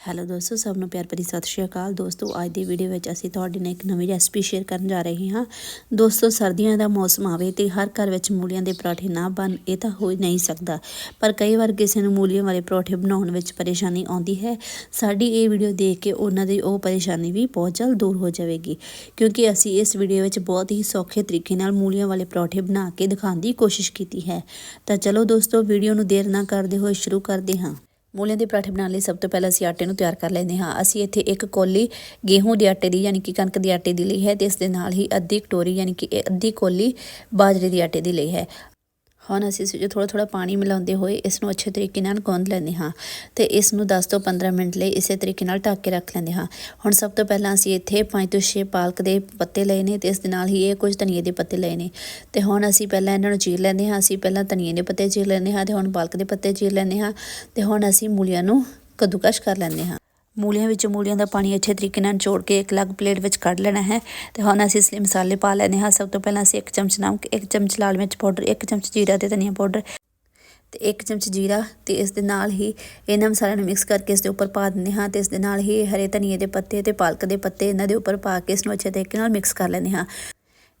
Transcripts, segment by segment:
Hello ਦੋਸਤੋ, ਸਭ ਨੂੰ ਪਿਆਰ ਭਰੀ ਸਤਿ ਸ਼੍ਰੀ ਅਕਾਲ। ਦੋਸਤੋ, ਅੱਜ ਦੀ ਵੀਡੀਓ ਵਿੱਚ ਅਸੀਂ ਤੁਹਾਡੇ ਨਾਲ ਇੱਕ ਨਵੀਂ ਰੈਸਪੀ ਸ਼ੇਅਰ ਕਰਨ ਜਾ ਰਹੇ ਹਾਂ। ਦੋਸਤੋ, ਸਰਦੀਆਂ ਦਾ ਮੌਸਮ ਆਵੇ ਤੇ ਹਰ ਘਰ ਵਿੱਚ ਮੂਲੀਆਂ ਦੇ ਪਰਾਠੇ ਨਾ ਬਣ, ਇਹ ਤਾਂ ਹੋ ਨਹੀਂ ਸਕਦਾ। ਪਰ ਕਈ ਵਾਰ ਕਿਸੇ ਨੂੰ ਮੂਲੀਆਂ ਵਾਲੇ ਪਰੌਠੇ ਬਣਾਉਣ ਵਿੱਚ ਪਰੇਸ਼ਾਨੀ ਆਉਂਦੀ ਹੈ। ਸਾਡੀ ਇਹ ਵੀਡੀਓ ਦੇਖ ਕੇ ਉਹਨਾਂ ਦੀ ਉਹ ਪਰੇਸ਼ਾਨੀ ਵੀ ਬਹੁਤ ਜਲਦ ਦੂਰ ਹੋ ਜਾਵੇਗੀ। ਕਿਉਂਕਿ ਅਸੀਂ ਇਸ ਵੀਡੀਓ ਵਿੱਚ ਬਹੁਤ ਹੀ ਸੌਖੇ ਤਰੀਕੇ ਨਾਲ ਮੂਲੀਆਂ ਵਾਲੇ ਪਰੌਠੇ ਬਣਾ ਕੇ ਦਿਖਾਉਣ ਦੀ ਕੋਸ਼ਿਸ਼ ਕੀਤੀ ਹੈ। ਤਾਂ ਚਲੋ ਦੋਸਤੋ ਵੀਡੀਓ ਨੂੰ ਦੇਰ ਨਾ ਕਰਦੇ ਹੋਏ ਸ਼ੁਰੂ ਕਰਦੇ ਹਾਂ। ਮੂਲੀਆਂ ਦੇ ਪਰਾਠੇ ਬਣਾਉਣ ਲਈ ਸਭ ਤੋਂ ਪਹਿਲਾਂ ਅਸੀਂ ਆਟੇ ਨੂੰ ਤਿਆਰ ਕਰ ਲੈਂਦੇ ਹਾਂ। ਅਸੀਂ ਇੱਥੇ ਇੱਕ ਕੋਲੀ ਗੇਹੂੰ ਦੇ ਆਟੇ ਦੀ, ਯਾਨੀ ਕਿ ਕਣਕ ਦੇ ਆਟੇ ਦੀ ਲਈ ਹੈ ਤੇ ਇਸ ਦੇ ਨਾਲ ਹੀ ਅੱਧੀ ਕਟੋਰੀ, ਯਾਨੀ ਕਿ ਅੱਧੀ ਕੋਲੀ ਬਾਜਰੇ ਦੇ ਆਟੇ ਦੀ ਲਈ ਹੈ। ਹੁਣ ਅਸੀਂ ਇਸ ਵਿੱਚ ਥੋੜਾ ਥੋੜਾ ਪਾਣੀ ਮਿਲਾਉਂਦੇ ਹੋਏ ਇਸ ਨੂੰ ਅੱਛੇ ਤਰੀਕੇ ਨਾਲ ਗੁੰਦ ਲੈਂਦੇ ਹਾਂ ਤੇ ਇਸ ਨੂੰ 10 ਤੋਂ 15 ਮਿੰਟ ਲਈ ਇਸੇ ਤਰੀਕੇ ਨਾਲ ਢੱਕ ਕੇ ਰੱਖ ਲੈਂਦੇ ਹਾਂ। ਹੁਣ ਸਭ ਤੋਂ ਪਹਿਲਾਂ ਅਸੀਂ ਇੱਥੇ 5 ਤੋਂ 6 ਪਾਲਕ ਦੇ ਪੱਤੇ ਲਏ ਨੇ ਤੇ ਇਸ ਦੇ ਨਾਲ ਹੀ ਇਹ ਕੁਝ ਧਨੀਏ ਦੇ ਪੱਤੇ ਲਏ ਨੇ। ਤੇ ਹੁਣ ਅਸੀਂ ਪਹਿਲਾਂ ਇਹਨਾਂ ਨੂੰ ਚੀਰ ਲੈਂਦੇ ਹਾਂ, ਅਸੀਂ ਪਹਿਲਾਂ ਧਨੀਏ ਦੇ ਪੱਤੇ ਚੀਰ ਲੈਂਦੇ ਹਾਂ ਤੇ ਹੁਣ ਪਾਲਕ ਦੇ ਪੱਤੇ ਚੀਰ ਲੈਂਦੇ ਹਾਂ ਤੇ ਹੁਣ ਅਸੀਂ ਮੂਲੀਆਂ ਨੂੰ ਕੱਦੂਕਸ਼ ਕਰ ਲੈਂਦੇ ਹਾਂ। ਮੂਲੀਆਂ ਵਿੱਚ ਮੂਲੀਆਂ ਦਾ ਪਾਣੀ ਅੱਛੇ ਤਰੀਕੇ ਨਾਲ ਜੋੜ ਕੇ ਇੱਕ ਅਲੱਗ ਪਲੇਟ ਵਿੱਚ ਕੱਢ ਲੈਣਾ ਹੈ ਤੇ ਹੁਣ ਅਸੀਂ ਇਸ ਲਈ ਮਸਾਲੇ ਪਾ ਲੈਣੇ ਹਾਂ। ਸਭ ਤੋਂ ਪਹਿਲਾਂ ਅਸੀਂ ਇੱਕ ਚਮਚ ਨਮਕ, ਇੱਕ ਚਮਚ ਲਾਲ ਮਿਰਚ ਪਾਊਡਰ, ਇੱਕ ਚਮਚ ਜੀਰਾ ਤੇ ਧਨੀਆ ਪਾਊਡਰ ਤੇ ਇੱਕ ਚਮਚ ਜੀਰਾ ਤੇ ਇਸ ਦੇ ਨਾਲ ਹੀ ਇਹਨਾਂ ਮਸਾਲਿਆਂ ਨੂੰ ਮਿਕਸ ਕਰਕੇ ਇਸ ਦੇ ਉੱਪਰ ਪਾ ਦਿੰਦੇ ਹਾਂ ਤੇ ਇਸ ਦੇ ਨਾਲ ਹੀ ਹਰੇ ਧਨੀਏ ਦੇ ਪੱਤੇ ਤੇ ਪਾਲਕ ਦੇ ਪੱਤੇ ਇਹਨਾਂ ਦੇ ਉੱਪਰ ਪਾ ਕੇ ਇਸ ਨੂੰ ਅੱਛੇ ਤਰੀਕੇ ਨਾਲ ਮਿਕਸ ਕਰ ਲੈਂਦੇ ਹਾਂ।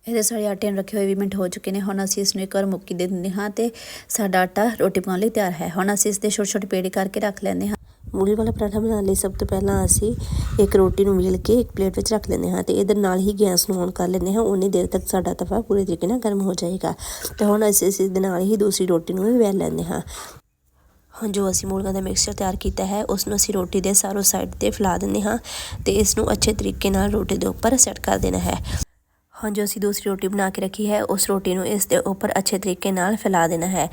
ਇਹਦੇ ਸਾਡੇ ਆਟੇ ਨੂੰ ਰੱਖੇ ਹੋਏ 20 ਮਿੰਟ ਹੋ ਚੁੱਕੇ ਨੇ। ਹੁਣ ਅਸੀਂ ਇਸ ਨੂੰ ਇੱਕ ਵਾਰ ਮੁੱਕੀ ਦੇ ਦਿੰਦੇ ਹਾਂ ਤੇ ਸਾਡਾ ਆਟਾ ਰੋਟੀ ਪਕਾਉਣ ਲਈ ਤਿਆਰ ਹੈ। ਹੁਣ ਅਸੀਂ ਇਸ ਦੇ ਛੋਟੇ ਛੋਟੇ ਪੇੜੇ ਕਰਕੇ ਰੱਖ ਲੈਂਦੇ ਹਾਂ। ਮੂਲੀ ਵਾਲਾ ਪਰਾਂਠਾ ਬਣਾਉਣ ਲਈ ਸਭ ਤੋਂ ਪਹਿਲਾਂ ਅਸੀਂ ਇੱਕ ਰੋਟੀ ਨੂੰ ਵੇਲ ਕੇ ਇੱਕ ਪਲੇਟ ਵਿੱਚ ਰੱਖ ਲੈਂਦੇ ਹਾਂ ਤੇ ਇਹਦੇ ਨਾਲ ਹੀ ਗੈਸ ਨੂੰ ਔਨ ਕਰ ਲੈਂਦੇ ਹਾਂ, ਉਨੀ ਦੇਰ ਤੱਕ ਸਾਡਾ ਤਵਾ ਪੂਰੇ ਤਰੀਕੇ ਨਾਲ ਗਰਮ ਹੋ ਜਾਏਗਾ। ਤੇ ਹੁਣ ਅਸੀਂ ਇਸ ਦੇ ਨਾਲ ਹੀ ਦੂਸਰੀ ਰੋਟੀ ਨੂੰ ਵੀ ਵੇਲ ਲੈਂਦੇ ਹਾਂ। ਹੁਣ ਜੋ ਅਸੀਂ ਮੂਲੀਆਂ ਦਾ ਮਿਕਸਚਰ ਤਿਆਰ ਕੀਤਾ ਹੈ ਉਸ ਨੂੰ ਅਸੀਂ ਰੋਟੀ ਦੇ ਸਾਰੋ ਸਾਈਡ ਤੇ ਫੈਲਾ ਦਿੰਦੇ ਹਾਂ ਤੇ ਇਸ ਨੂੰ ਅੱਛੇ ਤਰੀਕੇ ਨਾਲ ਰੋਟੀ ਦੇ ਉੱਪਰ ਸੈੱਟ ਕਰ ਦੇਣਾ ਹੈ। ਹੁਣ ਜੋ ਅਸੀਂ ਦੂਸਰੀ ਰੋਟੀ ਬਣਾ ਕੇ ਰੱਖੀ ਹੈ, ਉਸ ਰੋਟੀ ਨੂੰ ਇਸ ਦੇ ਉੱਪਰ ਅੱਛੇ ਤਰੀਕੇ ਨਾਲ ਫੈਲਾ ਦੇਣਾ ਹੈ।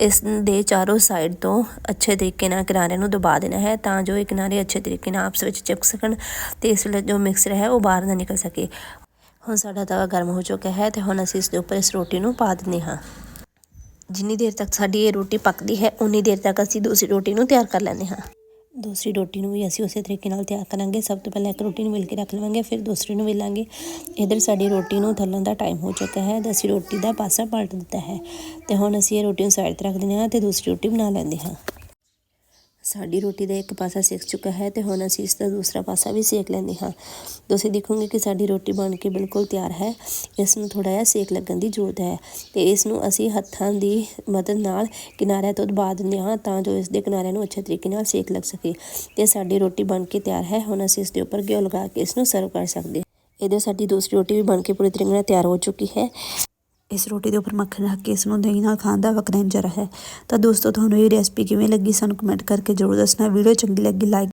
ਇਸ ਦੇ ਚਾਰੋਂ ਸਾਈਡ ਤੋਂ ਅੱਛੇ ਤਰੀਕੇ ਨਾਲ ਕਿਨਾਰੇ ਨੂੰ ਦਬਾ ਦੇਣਾ ਹੈ ਤਾਂ ਜੋ ਇਹ ਕਿਨਾਰੇ ਅੱਛੇ ਤਰੀਕੇ ਨਾਲ ਆਪਸ ਵਿੱਚ ਚਿਪਕ ਸਕਣ ਤੇ ਇਸ ਵੇਲੇ ਜੋ ਮਿਕਸਰ ਹੈ, ਉਹ ਬਾਹਰ ਨਾ ਨਿਕਲ ਸਕੇ। ਹੁਣ ਸਾਡਾ ਤਵਾ ਗਰਮ ਹੋ ਚੁੱਕਾ ਹੈ ਤੇ ਹੁਣ ਅਸੀਂ ਇਸ ਦੇ ਉੱਪਰ ਇਸ ਰੋਟੀ ਨੂੰ ਪਾ ਦਿੰਦੇ ਹਾਂ। ਜਿੰਨੀ ਦੇਰ ਤੱਕ ਸਾਡੀ ਇਹ ਰੋਟੀ ਪੱਕਦੀ ਹੈ, ਉਨੀ ਦੇਰ ਤੱਕ ਅਸੀਂ ਦੂਸਰੀ ਰੋਟੀ ਨੂੰ ਤਿਆਰ ਕਰ ਲੈਂਦੇ ਹਾਂ। ਦੂਸਰੀ ਰੋਟੀ ਨੂੰ ਵੀ ਅਸੀਂ ਉਸੇ ਤਰੀਕੇ ਨਾਲ ਤਿਆਰ ਕਰਾਂਗੇ। ਸਭ ਤੋਂ ਪਹਿਲਾਂ ਇੱਕ ਰੋਟੀ ਨੂੰ ਮਿਲ ਕੇ ਰੱਖ ਲਵਾਂਗੇ, ਫਿਰ ਦੂਸਰੀ ਨੂੰ ਮਿਲਾਂਗੇ ਇਧਰ ਸਾਡੀ ਰੋਟੀ ਨੂੰ ਥੱਲਣ ਦਾ ਟਾਈਮ ਹੋ ਚੁੱਕਾ ਹੈ ਤੇ ਅਸੀਂ ਰੋਟੀ ਦਾ ਪਾਸਾ ਪਲਟ ਦਿੱਤਾ ਹੈ। ਤੇ ਹੁਣ ਅਸੀਂ ਇਹ ਰੋਟੀ ਨੂੰ ਸਾਈਡ ਤੇ ਰੱਖ ਦਿੰਦੇ ਹਾਂ ਤੇ ਦੂਸਰੀ ਰੋਟੀ ਬਣਾ ਲੈਂਦੇ ਹਾਂ। ਸਾਡੀ ਰੋਟੀ ਦਾ ਇੱਕ ਪਾਸਾ ਸੇਕ ਚੁੱਕਾ ਹੈ ਤੇ ਹੁਣ ਅਸੀਂ ਇਸ ਦਾ ਦੂਸਰਾ ਪਾਸਾ ਵੀ ਸੇਕ ਲੈਂਦੇ ਹਾਂ। ਤੁਸੀਂ ਦੇਖੋਗੇ ਕਿ ਸਾਡੀ ਰੋਟੀ ਬਣ ਕੇ ਬਿਲਕੁਲ ਤਿਆਰ ਹੈ। ਇਸ ਨੂੰ ਥੋੜਾ ਜਿਹਾ ਸੇਕ ਲੱਗਣ ਦੀ ਜ਼ਰੂਰਤ ਹੈ ਤੇ ਇਸ ਨੂੰ ਅਸੀਂ ਹੱਥਾਂ ਦੀ ਮਦਦ ਨਾਲ ਕਿਨਾਰਿਆਂ ਤੋਂ ਦਬਾ ਦਿੰਦੇ ਹਾਂ ਤਾਂ ਜੋ ਇਸ ਦੇ ਕਿਨਾਰਿਆਂ ਨੂੰ ਅੱਛੇ ਤਰੀਕੇ ਨਾਲ ਸੇਕ ਲੱਗ ਸਕੇ ਤੇ ਸਾਡੀ ਰੋਟੀ ਬਣ ਕੇ ਤਿਆਰ ਹੈ। ਹੁਣ ਅਸੀਂ ਇਸ ਦੇ ਉੱਪਰ ਘਿਓ ਲਗਾ ਕੇ ਇਸ ਨੂੰ ਸਰਵ ਕਰ ਸਕਦੇ ਹਾਂ। ਇਹਦੇ ਸਾਡੀ ਦੂਸਰੀ ਰੋਟੀ ਵੀ ਬਣ ਕੇ ਪੂਰੀ ਤਰੀਕੇ ਨਾਲ ਤਿਆਰ ਹੋ ਚੁੱਕੀ ਹੈ। ਇਸ ਰੋਟੀ ਦੇ ਉੱਪਰ ਮੱਖਣ ਰੱਖ ਕੇ ਇਸ ਨੂੰ ਦਹੀਂ ਨਾਲ ਖਾਣ ਦਾ ਵੱਖਰਾ ਨਜ਼ਾਰਾ ਹੈ। ਤਾਂ ਦੋਸਤੋ, ਤੁਹਾਨੂੰ ਇਹ ਰੈਸਪੀ ਕਿਵੇਂ ਲੱਗੀ ਸਾਨੂੰ ਕਮੈਂਟ ਕਰਕੇ ਜ਼ਰੂਰ ਦੱਸਣਾ। ਵੀਡੀਓ ਚੰਗੀ ਲੱਗੀ ਲਾਈਕ